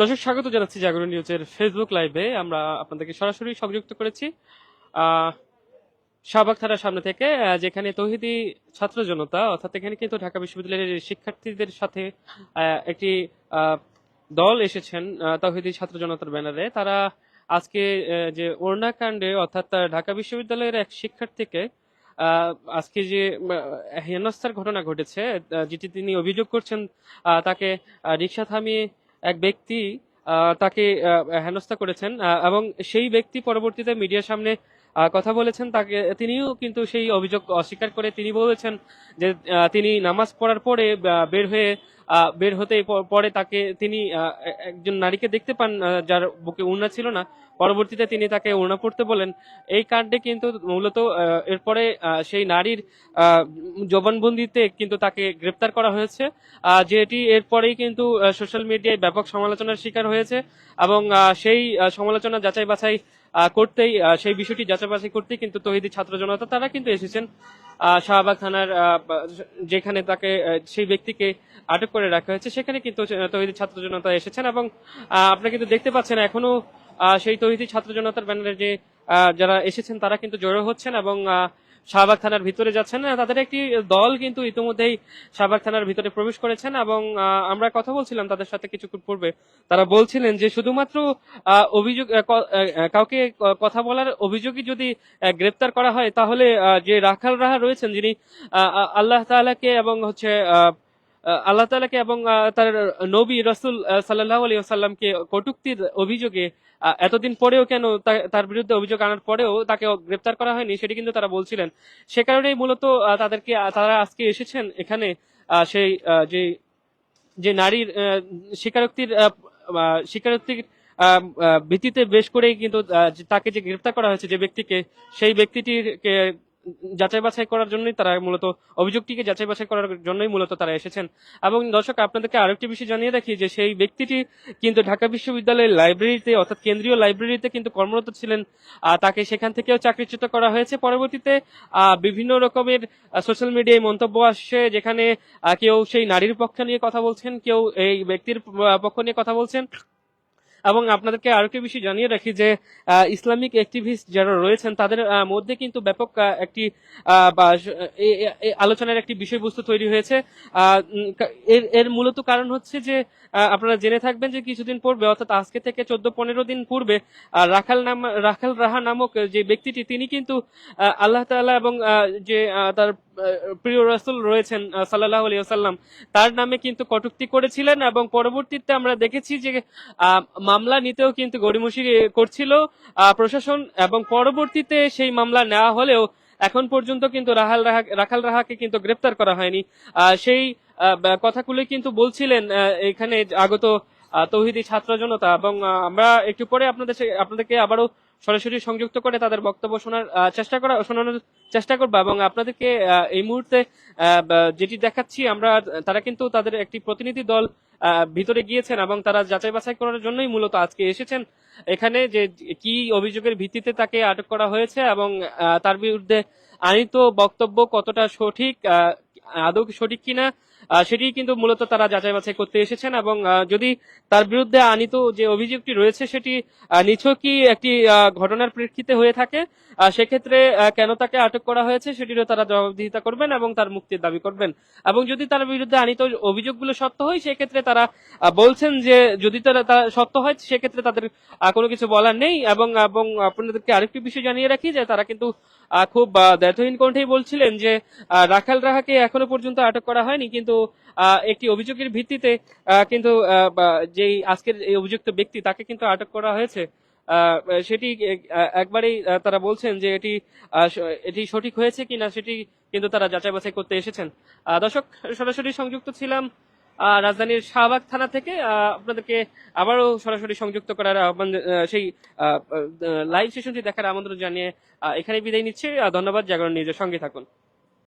দর্শক, স্বাগত জানাচ্ছি জাগরণ নিউজের ফেসবুক লাইভে আমরা আপনাদেরকে সরাসরি সংযুক্ত করেছি শাহবাগ থানার সামনে থেকে যেখানে তৌহিদি ছাত্র জনতা, অর্থাৎ এখানে কিন্তু ঢাকা বিশ্ববিদ্যালয়ের শিক্ষার্থীদের সাথে একটি দল এসেছেন তৌহিদি ছাত্র জনতার ব্যানারে। তারা আজকে যে ওড়না কাণ্ডে অর্থাৎ ঢাকা বিশ্ববিদ্যালয়ের এক শিক্ষার্থীকে আজকে যে হেনস্থার ঘটনা ঘটেছে যেটি তিনি অভিযোগ করছেন তাকে রিক্সা থামিয়ে এক ব্যক্তি তাকে হেনস্থা করেছেন এবং সেই ব্যক্তি পরবর্তীতে মিডিয়ার সামনে কথা বলেছেন, তাকে, তিনিও কিন্তু সেই অভিযোগ অস্বীকার করে তিনি বলেছেন যে তিনি নামাজ পড়ার পরে বের হয়ে বের হতে পরে তাকে তিনি একজন নারীকে দেখতে পান যার বুকে উড়না ছিল না। পরবর্তীতে তিনি তাকে উড়না পড়তে বলেন। এই কাণ্ডে কিন্তু মূলত এরপরে সেই নারীর জবানবন্দিতে কিন্তু তাকে গ্রেপ্তার করা হয়েছে। যেটি এরপরেই কিন্তু সোশ্যাল মিডিয়ায় ব্যাপক সমালোচনার শিকার হয়েছে এবং সেই সমালোচনা যাচাই বাছাই করতেই সেই বিষয়টি যাচাই করতে করতেই কিন্তু তহিদি ছাত্র জনতা, তারা কিন্তু এসেছেন শাহবাগ থানার যেখানে তাকে সেই ব্যক্তিকে আটক করে রাখা হয়েছে, সেখানে কিন্তু তহিদি ছাত্র জনতা এসেছেন এবং আপনারা কিন্তু দেখতে পাচ্ছেন এখনও সেই তহিদি ছাত্র জনতার ব্যানারে যে যারা এসেছেন, তারা কিন্তু জড়ো হচ্ছেন এবং শাহবাগ থানার ভিতরে যাচ্ছেন। না তাদের একটি দল কিন্তু ইতিমধ্যেই শাহবাগ থানার ভিতরে প্রবেশ করেছেন এবং আমরা কথা বলছিলাম তাদের সাথে কিছুক্ষণ পূর্বে। তারা বলছিলেন যে শুধুমাত্র অভিযোগ কাউকে কথা বলার অভিযোগই যদি গ্রেপ্তার করা হয়, তাহলে যে রাখাল রাহা রয়েছেন, যিনি আল্লাহ তাআলাকে এবং হচ্ছে আল্লাহ তাআলাকে এবং তার নবী রসুল সাল্লাহ আলী সাল্লামকে কটুক্তির অভিযোগে এতদিন পরেও কেন তার বিরুদ্ধে অভিযোগ আনার পরেও তাকে গ্রেপ্তার করা হয়নি সেটি কিন্তু তারা বলছিলেন। সে কারণেই মূলত তাদেরকে তারা আজকে এসেছেন এখানে সেই যে যে নারীর স্বীকারোক্তির স্বীকারোক্তির ভিত্তিতে বেশ করেই কিন্তু তাকে যে গ্রেপ্তার করা হয়েছে যে ব্যক্তিকে, সেই ব্যক্তিটিকে যাচাই বাছাই করার জন্যই তারা মূলত অভিযোগটিকে যাচাই বাছাই করার জন্যই মূলত তারা এসেছেন। এবং দর্শক, আপনাদেরকে আরেকটি বিষয় জানিয়ে রাখি যে সেই ব্যক্তিটি কিন্তু ঢাকা বিশ্ববিদ্যালয়ের লাইব্রেরিতে, অর্থাৎ কেন্দ্রীয় লাইব্রেরিতে কিন্তু কর্মরত ছিলেন তাকে সেখান থেকেও চাকরিচ্যুত করা হয়েছে। পরবর্তীতে বিভিন্ন রকমের সোশ্যাল মিডিয়ায় মন্তব্য আসছে যেখানে কেউ সেই নারীর পক্ষ নিয়ে কথা বলছেন, কেউ এই ব্যক্তির পক্ষ নিয়ে কথা বলছেন। এবং আপনাদেরকে আরও একটি বিষয় জানিয়ে রাখি যে ইসলামিক অ্যাক্টিভিস্ট যারা রয়েছেন, তাদের মধ্যে কিন্তু ব্যাপক একটি আলোচনার একটি বিষয়বস্তু তৈরি হয়েছে। কা- এর এর মূলত কারণ হচ্ছে যে আপনারা জেনে থাকবেন যে কিছুদিন পূর্বে, অর্থাৎ আজকে থেকে চোদ্দ পনেরো দিন পূর্বে রাখাল নাম, রাখাল রাহা নামক যে ব্যক্তিটি, তিনি কিন্তু আল্লাহ তাআলা এবং যে তার প্রিয় রাসূল রয়েছেন সাল্লাহ আলী সাল্লাম তার নামে কিন্তু কটূক্তি করেছিলেন এবং পরবর্তীতে আমরা দেখেছি যে মামলা নিতেও কিন্তু গড়িমসি করছিল প্রশাসন এবং পরবর্তীতে সেই মামলা নেওয়া হলেও এখন পর্যন্ত কিন্তু রাহাল রাহা, রাখাল রাহাকে কিন্তু গ্রেপ্তার করা হয়নি। সেই কথাগুলোই কিন্তু বলছিলেন এখানে আগত তৌহিদি ছাত্র জনতা এবং আমরা একটু পরে আপনাদের আপনাদেরকে আবারও সরাসরি সংযুক্ত করে তাদের বক্তব্য শোনার চেষ্টা করা, শোনানোর চেষ্টা করব এবং আপনাদেরকে এই মুহূর্তে যেটি দেখাচ্ছি, আমরা, তারা কিন্তু তাদের একটি প্রতিনিধি দল ভিতরে গিয়েছেন এবং তারা যাচাই বাছাই করার জন্যই মূলত আজকে এসেছেন। এখানে যে কি অভিযোগের ভিত্তিতে তাকে আটক করা হয়েছে এবং তার বিরুদ্ধে আনিত বক্তব্য কতটা সঠিক আদৌ সঠিক কিনা সেটি কিন্তু মূলত তারা যাচাই বাছাই করতে এসেছেন এবং যদি তার বিরুদ্ধে আনিত যে অভিযোগটি রয়েছে, সেটি নিছকই একটি ঘটনার প্রেক্ষিতে হয়ে থাকে সেক্ষেত্রে কেন তাকে আটক করা হয়েছে সেটিরও তারা জবাবদিহিতা করবেন এবং তার মুক্তির দাবি করবেন। এবং যদি তার বিরুদ্ধে আনিত অভিযোগগুলো সত্য হয়, সেক্ষেত্রে তারা বলছেন যে যদি তারা সত্য হয়, সেক্ষেত্রে তাদের কোনো কিছু বলার নেই এবং এবং আপনাদেরকে আরেকটি বিষয় জানিয়ে রাখি যে তারা কিন্তু খুব দ্ব্যর্থহীন কণ্ঠেই বলছিলেন যে রাখাল রাহাকে এখনও পর্যন্ত আটক করা হয়নি, কিন্তু একটি অভিযোগের ভিত্তিতে কিন্তু যেই আজকের এই অভিযুক্ত ব্যক্তি তাকে কিন্তু আটক করা হয়েছে। সেটি একবারেই তারা বলছেন যে এটি এটি সঠিক হয়েছে কিনা সেটি কিন্তু তারা যাচাই বাছাই করতে এসেছেন। দর্শক, সরাসরি সংযুক্ত ছিলাম রাজধানীর শাহবাগ থানা থেকে আপনাদেরকে আবারও সরাসরি সংযুক্ত করার আহ্বান আহ, সেই লাইভ সেশনটি দেখার আমন্ত্রণ জানিয়ে এখানে বিদায় নিচ্ছি। ধন্যবাদ জাগরণ নিজের সঙ্গে থাকুন।